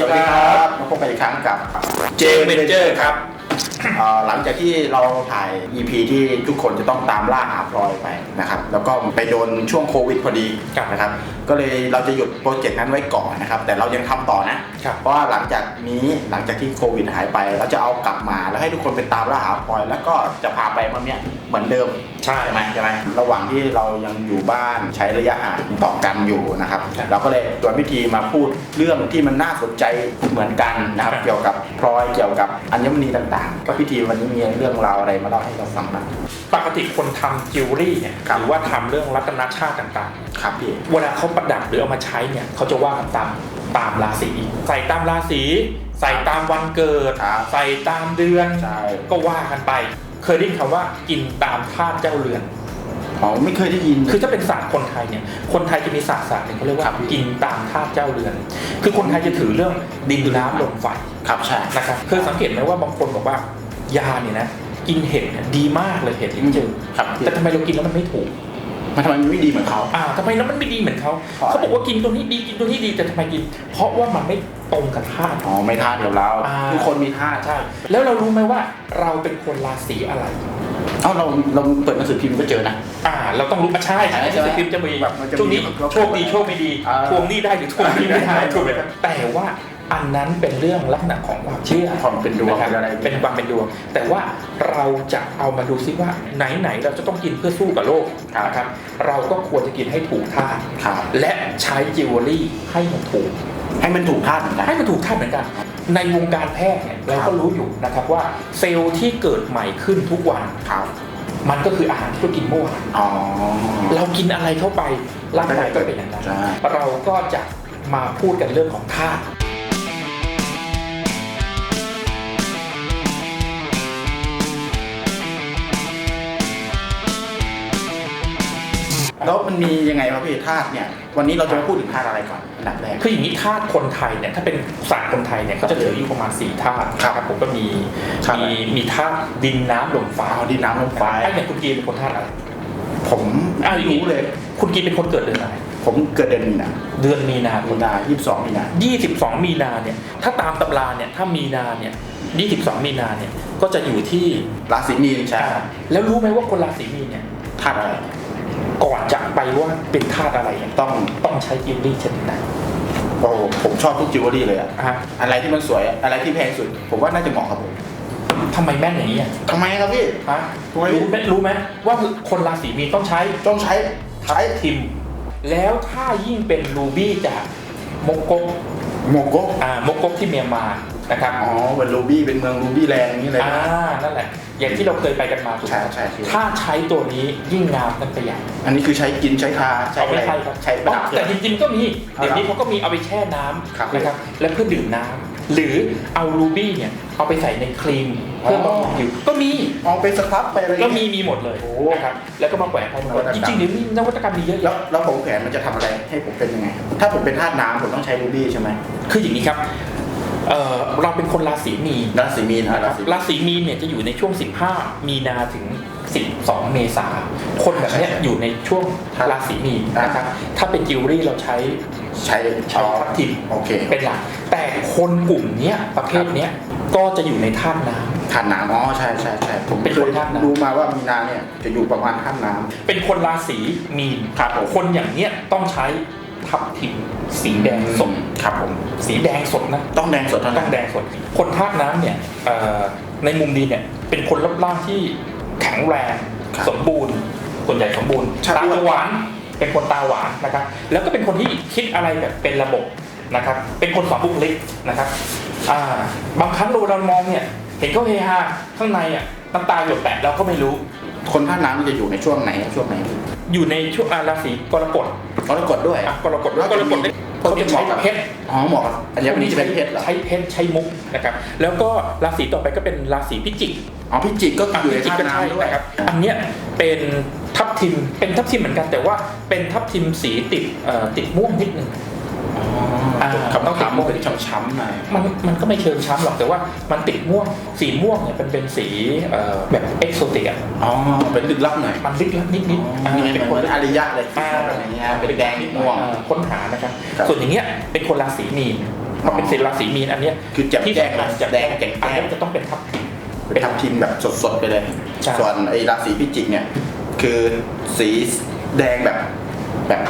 สวัสดีสวัสคดีครัรับบมาพบกันอีกครั้งกับ เจเมเจอร์ครับเอ่อหลังจากที่เราถ่าย EP ที่ทุกคนจะต้องตามล่าหาพลอยไปนะครับ แล้วก็ไปโดนช่วงโควิดพอดีครับนะครับ ก็เลยเราจะหยุดโปรเจกต์นั้นไว้ก่อนนะครับ แต่เรายังทำต่อนะ ครับ เพราะว่าหลังจากนี้หลังจากที่โควิดหายไป เราจะเอากลับมาแล้วให้ทุกคนไปตามล่าหาพลอย แล้วก็จะพาไปมันเนี้ยเหมือนเดิม ใช่ ใช่ไหมใช่ไหมระหว่างที่เรายังอยู่บ้านใช้ระยะห่างต่อกันอยู่นะครับ ครับเราก็เลยตัวพิธีมาพูดเรื่องที่มันน่าสนใจเหมือนกันนะครับ ครับ เกี่ยวกับพลอยเกี่ยวกับอัญมณีต่างๆ ก็พิธีวันนี้มีเรื่องราวอะไรมาเล่าให้เราฟังบ้างปกติคนทำจิวเวลรี่เนี่ยครับหรือว่าทำเรื่องรัตนชาติต่างครับพี่ๆ เวลาเขาประดับหรือเอามาใช้เนี่ยเขาจะว่ากันตามตามราศีใส่ตามราศีใส่ตามวันเกิด ครับใส่ตามเดือน ใช่ก็ว่ากันไป เคยได้ยินคำว่ากินตามธาตุเจ้าเรือน อ๋อไม่เคยได้ยิน คือถ้าเป็นศาสตร์คนไทยเนี่ย คนไทยจะมีศาสตร์ศาสตร์หนึ่งเขาเรียกครัว่าบกินตามธาตุเจ้าเรือน คือคนไทยจะถือเรื่องดินน้ำลมไฟครับใช่ นะครับ เคยสังเกตไหมว่าบางคนบอกว่า ยาเนี่ยนะกินเห็ดเนี่ยดีมากเลยเห็ดลิ้นจือครับพี่แต่ทำไมเรากินแล้วมันไม่ถูก มันทำไมมันไม่ดีเหมือนเขา อ่าทำไมแล้วมันไม่ดีเหมือนเขาเพราะอะไรเขาบอกว่ากินตัวนี้ดีกินตัวนี้ดีแต่ทำไมกิน เพราะว่ามันไม่ตรงกับธาตุอ๋อไม่ท่าเดียวเราอ่าทุกคนมีท่าใช่แล้วเรารู้ไหมว่าเราเป็นคนราศีอะไร เอ้าเราเราเปิดหนังสือพิมพ์ก็เจอนะ อ่า เราต้องรู้อะใช่ใช่ใช่ไหมสคริปต์จะมีแบบมันจะมีช่วงนี้เราโชคดีโชคไม่ดีอ่าทวงหนี้ได้หรือทวงหนี้ไม่ได้ไม่ได้ถูกไหมครับแต่ว่า อันนั้นเป็นเรื่องลักษณะของความเชื่อความเป็นดวงนะครับเป็นอะไรเป็นความเป็นดวง แต่ว่าเราจะเอามาดูซิว่าไหนๆเราจะต้องกินเพื่อสู้กับโลกนะครับเราก็ควรจะกินให้ถูกท่าตุครับและใช้จิวเวลรี่ให้มันถูก ให้มันถูกท่าเหมือนกันให้มันถูกท่าตุเหมือนกัน ในวงการแพทย์เนี่ยเราก็รู้อยู่นะครับว่าเซลล์ที่เกิดใหม่ขึ้นทุกวันครับมันก็คืออาหารที่เรากินเมื่อวานอ๋อเรากินอะไรเข้าไปร่างกายก็เป็นอย่างนั้นใช่เราก็จะมาพูดกันเรื่องของธาตุ แล้วมันมียังไงครับพี่ธาตุเนี่ยวันนี้เราจะมาพูดถึงธาตุอะไรก่อนอันดับแรก คืออย่างนี้ธาตุคนไทยเนี่ยถ้าเป็นศาสตร์คนไทยเนี่ยก็จะเหลืออยู่ประมาณ4ธาตุครับผมก็มีครับมีมีธาตุดินน้ำลมฟ้าเอาดินน้ำลมไฟ ไอ้เนี่ยคุณกีเป็นคนธาตุอะไรผมอะไม่รู้เลย คุณกีเป็นคนเกิดเดือนอะไรผมเกิดเดือนมีนาเดือนมีนาคมีมนายี่สิบสองมีนา 22 มีนาเนี่ยถ้าตามตำราเนี่ยถ้ามีนาเนี่ย22 มีนาเนี่ยก็จะอยู่ที่ราศีมีนใช่อ่าแล้วรู้ไหมว่าคนราศีมีนเนี่ยธาตุอะไร ก่อนจะไปว่าเป็นธาตุอะไรเนี่ยต้องต้องใช้จิวเวลรี่ชนิดไหนโอ้โหผมชอบทุกจิวเวลรี่เลยอะอะอะไรที่มันสวยอะไรที่แพงสุด ผมว่าน่าจะเหมาะกับผมทำไมแม่นอย่างนี้อะทำไมครับพี่ฮะทำไมรู้ไหมรู้ไหมว่าคนราศีมีนต้องใช้ต้องใช้ใช้ทิม แล้วถ้ายิ่งเป็นรูบี้จากมกกกโมโกะอ่ามกกกที่เมียนมา นะครับอ๋อเป็นรูบี้เป็นเมืองรูบี้แลนด์อย่างนี้เลยอ่านะนั่นแหละ อย่างที่เราเคยไปกันมาถูกไหใช่มใช่ใช่ถ้าใช้ตัวนี้ยิ่งงามกันไปใหญ่อันนี้คือใช้กินใช้ทาใช้เอาอะไม่ไรใช่ครับใช้ประดับแต่จริงๆก็มีครับเดี๋ยวนี้เขาก็มีเอาไปแช่น้ครับำนะครับแล้วเพื่อดื่มน้ำหรือเอารูบี้เนี่ยเอาไปใส่ในครีมเพื่อบำรุงผิวก็มีเอาไปสครับไปอะไรก็มีมีหมดเลยโอ้นะครับแล้วก็มาแขวนพร้อมนวัตกรรจมริงๆเดี๋ยวนี้นวัตกรรมมีเยอะแล้วแยะแล้วผมแผนมันจะทำอะไรให้ผมเป็นยังไง ถ้าผมเป็นธาตุน้ำผมต้องใช้รูบี้ใช่ไหมคืออย่างนี้ครับ เอ่อเราเป็นคนราศีมีนราศีมีนฮะราศีราศีมีนเนี่ยจะอยู่ในช่วง 15 มีนาถึง 12 เมษาคนแบบเนี้ยอยู่ในช่วงราศีมีนนะครับถ้าเป็นจิวเวลรี่เราใช้ใช้ใช้ทับทิมโอเคเป็นหลักแต่คนกลุ่มเนี้ยประเภทเนี้ยก็จะอยู่ในธาตุน้ำธาตุน้ำอ๋อใช่ใช่ใช่ผมเป็นเคคนยธาตุน้ำรู้มาว่ามีนาเนี่ยจะอยู่ประมาณธาตุน้เป็นคนราศีมีนครับผมคนอย่างเนี้ยต้องใช้ ทับทิมสีแดงำสดครับผมสีแดงสดนะต้องแดงสดเท่าต้นั้อนงแดงสด คนธาตุน้ำเนี่ยเอ่อในมุมดีเนี่ยเป็นคนรูปร่างที่แข็งแรงครับสมบูรณ์ส่วนใหญ่สมบูรณ์ใช่ตาจะหวานเป็นคนตาหวานนะครับ แล้วก็เป็นคนที่คิดอะไรแบบเป็นระบบนะครับ เป็นคนสองบุคลิกนะครับอ่าบางครั้งเราเรามองเนี่ยเห็นเขาเฮฮาข้างในอะน้ำตาหยดแตกเราก็ไม่รู้ คนธาตุน้ำมันจะอยู่ในช่วงไหนช่วงไหน อยู่ในช่วงอ่าราศีกรกฎ กรกฎด้วยอะกรกฎแล้วกรกฎเนี่ยเขาจะใช้เพชรอ๋อเหมาะกับอัญมณีจะเป็นเพชรเหรอใช้เพชรใช้มุกนะครับแล้วก็ราศีต่อไปก็เป็นราศีพิจิกอ๋อพิจิกก็อยู่ในพิจิกธาตุก็ใช่น้ำด้วยนะครับอันเนี้ยเป็นทับทิมเป็นทับทิมเหมือนกันแต่ว่าเป็นทับทิมสีติดเอ่อติดม่วงนิดนึง อ่าคำต้องถามมันเป็นช้ำๆหน่อยมันมันก็ไม่เชิงช้ำหรอกแต่ว่ามันติดม่วงสีม่วงเนี่ยเป็นเป็นสีเอ่อแบบเอ็กโซติกอะอ๋อเป็นลึกลับหน่อยมันลึกลับนิดนิดอ๋อนี่เป็นเหคมือนนอริยะเลยอ่าอะไรเงี้ยเป็นแดงม่วงอ่าค้นหานะครับครับ ส่วนอย่างเงี้ยเป็นคนราศีมีนมันเป็นสีราศีมีนอันเนี้ยคือแจ่มที่แจ้งสำคัญแจ่มแจ้งแจ่มแจ้งอันนี้จะต้องเป็นทับทิมเป็นทับทิมแบบสดๆไปเลยใช่ส่วนไอ้ราศีพิจิกเนี่ยคือสีแดงแบบ แบบ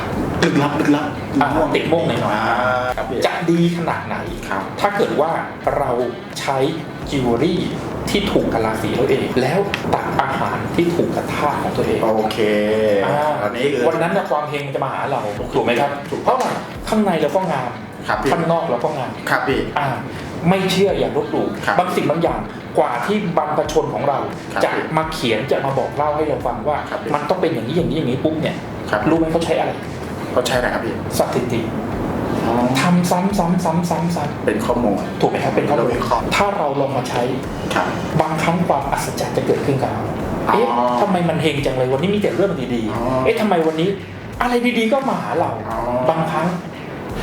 ลึกลับลึกลับอ่าติดม่วงหน่อยอ่าครับพี่ๆจะดีขนาดไหนครับ ถ้าเกิดว่าเราใช้จิวเวลรี่ที่ถูกกับราศีเราเอง แล้วตักอาหารที่ถูกกับธาตุของตัวเองโอเคอ่าตอนนี้คือวันนั้นนะความเฮงจะมาหาเราถูกไหมครับถูกเพราะว่าข้างในเราก็งามครับพี่ข้างนอกเราก็งามครับพี่อ่าไม่เชื่ออย่าลบหลู่ครับบางสิ่งบางอย่างกว่าที่บรรพชนของเราครับจะมาเขียนจะมาบอกเล่าให้เราฟังว่าครับมันต้องเป็นอย่างนี้อย่างนี้อย่างนี้ปุ๊บเนี่ย ครับ รู้ไหมเขาใช้อะไรเขาใช้อะไรครับพี่สถิติทำซ้ำซ้ำซ้ำซ้ำซ้เป็นข้อมูลำถูกไหมครับเป็นข้อมูเราลวิเคราะห์ถ้าเราลองมาใช้ครับบางครั้งความอัศจรรย์จะเกิดขึ้นกับเราอ๋อเอ๊ะทำไมมันเฮงจังเลยวันนี้มีแต่เรื่องดีอ๋อๆเอ๊ะทำไมวันนี้อะไรดีๆก็มาหาเราอ๋อบางครั้ง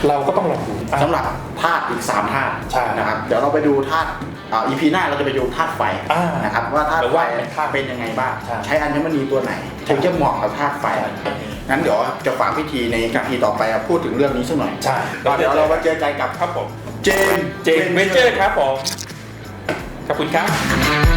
เราก็ต้องลองดูอะสำหรับธาตุอีก3ธาตุใช่นะครับ เดี๋ยวเราไปดูธาตุอ่า EP หน้าเราจะไปดูธาตุไฟอ่านะครับว่าธาตุหรือไฟว่าเป็นธาตุเป็นยังไงบ้างใช่ใช้อัญมณีตัวไหนถึงจะเหมาะกับธาตุไฟ งั้นเดี๋ยวจะฝากพิธีในนาทีต่อไปอะพูดถึงเรื่องนี้สักหน่อยใช่ก็เดี๋ยวเรามาเจอกันกับครับผม เจมเจมส์เวนเจอร์ครับผม ขอบคุณครับ